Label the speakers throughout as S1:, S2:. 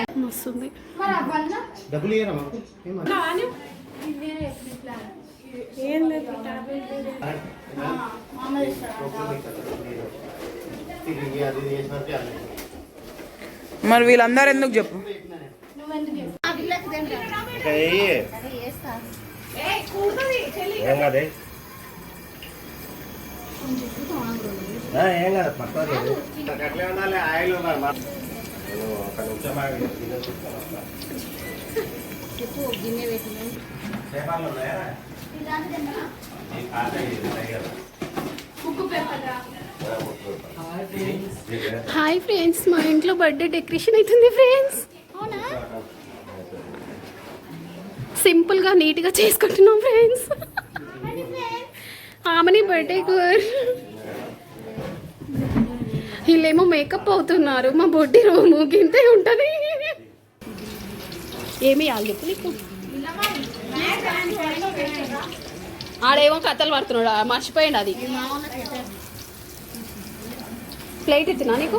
S1: ఇప్పుడు వస్తుంది.
S2: మరి?
S1: ఏం లేదు
S3: వీళ్ళందరూ ఎందుకు చెప్పు.
S4: ఏం కాదే? ఏం కాదు అట్లే ఉండాలి ఆయిల్ ఉండాలి ఒక నిమిషం ఉన్నాయా?
S1: హాయ్ ఫ్రెండ్స్ మా ఇంట్లో బర్త్డే డెకరేషన్ అవుతుంది ఫ్రెండ్స్ సింపుల్గా నీట్గా చేసుకుంటున్నాం ఫ్రెండ్స్ ఆమెని బర్త్డే కూర్ వీళ్ళేమో మేకప్ అవుతున్నారు. మా బొడ్డి రూము గింతే ఉంటది. ఏమి ఇవ్వాలి చెప్పు నీకు. ఆడేమో కథలు పడుతున్నాడు. ఆ మర్చిపోయింది అది. ప్లేట్ ఇచ్చినా నీకు?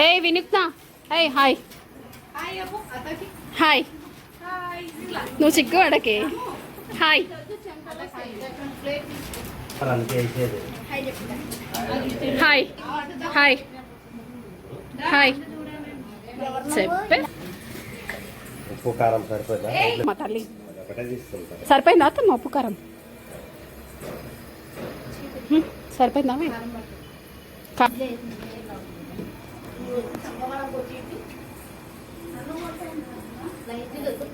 S1: హే వినుక్త హే హాయ్. హాయ్. నువ్వు సిగ్గు అడకే హాయ్. హాయ్. హాయ్. హాయ్. చెప్పే.
S4: ఉప్పు కారం సరిపోతుందా
S1: మా తల్లి. సరిపోయిందా అత్తమ్మ ఉప్పు కారం? సరిపోయిందా? కా-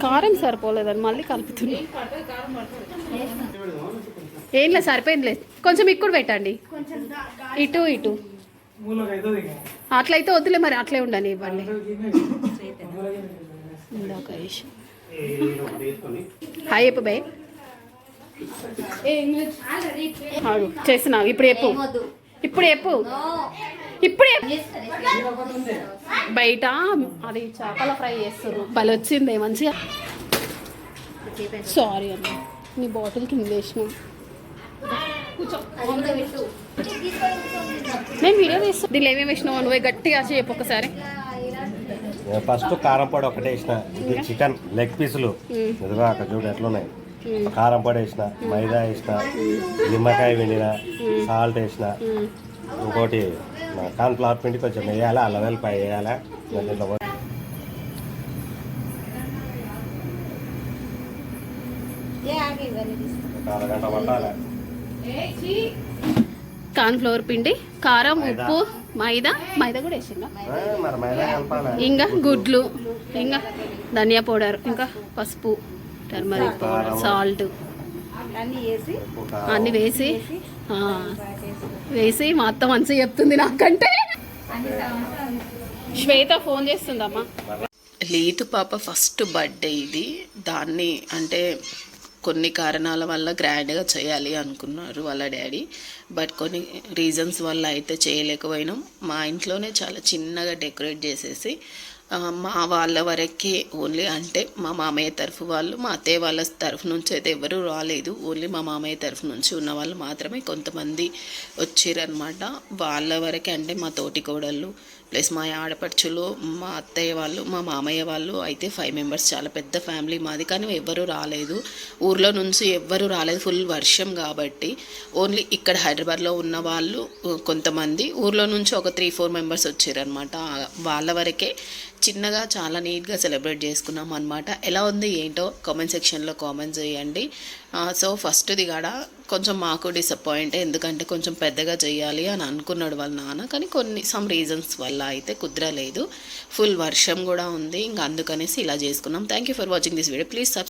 S1: కారం సరిపోలేదని మళ్ళీ కలుపుతుంది ఏం లేదు సరిపోయిందిలే కొంచెం ఇక్కడ పెట్టండి. ఇటు ఇటు. అట్లయితే వద్దులే మరి అట్లే ఉండని ఇవ్వండి. హాయ్ చెప్పు బే. చేస్తున్నా. ఇప్పుడు చెప్పు. ఇప్పుడు చెప్పు. ఇప్పుడు. బయట అది చేపల ఫ్రై చేస్తారు. భలే వచ్చింది మంచిగా. సారీ అన్న నీ బాటిల్ కింద వేసిన. నేను వీడియో తీస్తాను దీనిలో ఏమేమి వేసినావు? నువ్వే గట్టిగా చెప్పు ఒకసారి.
S4: నేను ఫస్ట్ కారం పొడి ఒకటే వేసిన. ఇది చికెన్ లెగ్ పీసులు ఇదిగో అక్కడ చూడు ఎట్లున్నాయి. కారం పొడి వేసిన మైదా వేసిన నిమ్మకాయ వెండిన సాల్ట్ వేసిన. ఇంకోటి కాన్ ఫ్లవర్ పిండి కొంచెం వేయాలా అల్లం వెల్లిపాయ వేయాలా? మళ్ళీ
S1: కార్న్ ఫ్లోర్ పిండి కారం ఉప్పు మైదా. మైదా కూడా వేసిందా
S4: ఆ, మరి మైదా కలపాలి.
S1: ఇంకా గుడ్లు. ఇంకా ధనియా పౌడర్ ఇంకా పసుపు టర్మరిక్ పౌడర్ సాల్ట్. అన్నీ వేసి ఆ, వేసి మా అత్త మంచిగా చెప్తుంది నాకంటే. శ్వేత ఫోన్ చేస్తుందమ్మా.
S5: లీతు పాప ఫస్ట్ బర్త్డే ఇది. దాన్ని అంటే కొన్ని కారణాల వల్ల గ్రాండ్గా చేయాలి అనుకున్నారు వాళ్ళ డాడీ. బట్ కొన్ని రీజన్స్ వల్ల అయితే చేయలేకపోయినాం. మా ఇంట్లోనే చాలా చిన్నగా డెకరేట్ చేసేసి మా వాళ్ళ వరకే ఓన్లీ అంటే మా మామయ్య తరఫు వాళ్ళు మా అత్తయ్య వాళ్ళ తరఫు నుంచి అయితే ఎవరూ రాలేదు. ఓన్లీ మా మామయ్య తరఫు నుంచి ఉన్న వాళ్ళు మాత్రమే కొంతమంది వచ్చారనమాట వాళ్ళ వరకే అంటే మా తోటి కోడళ్ళు ప్లస్ మా ఆడపడుచులు మా అత్తయ్య వాళ్ళు మా మామయ్య వాళ్ళు అయితే ఫైవ్ మెంబర్స్ చాలా పెద్ద ఫ్యామిలీ మాది. కానీ ఎవ్వరూ రాలేదు. ఊర్లో నుంచి ఎవ్వరూ రాలేదు. ఫుల్ వర్షం కాబట్టి. ఓన్లీ ఇక్కడ హైదరాబాద్లో ఉన్న వాళ్ళు కొంతమంది. ఊర్లో నుంచి ఒక త్రీ ఫోర్ మెంబర్స్ వచ్చారనమాట వాళ్ళ వరకే చిన్నగా చాలా నీట్గా సెలబ్రేట్ చేసుకున్నాం అనమాట ఎలా ఉంది ఏంటో కామెంట్ సెక్షన్లో కామెంట్ చేయండి. సో ఫస్ట్ది కాడ కొంచెం మాకు డిసప్పాయింట్ ఎందుకంటే కొంచెం పెద్దగా చేయాలి అని అనుకున్నాడు వాళ్ళ నాన్న. కానీ కొన్ని సమ్ రీజన్స్ వల్ల అయితే కుదరలేదు. ఫుల్ వర్షం కూడా ఉంది. ఇంకా అందుకనేసి ఇలా చేసుకున్నాం. Thank you for watching this video please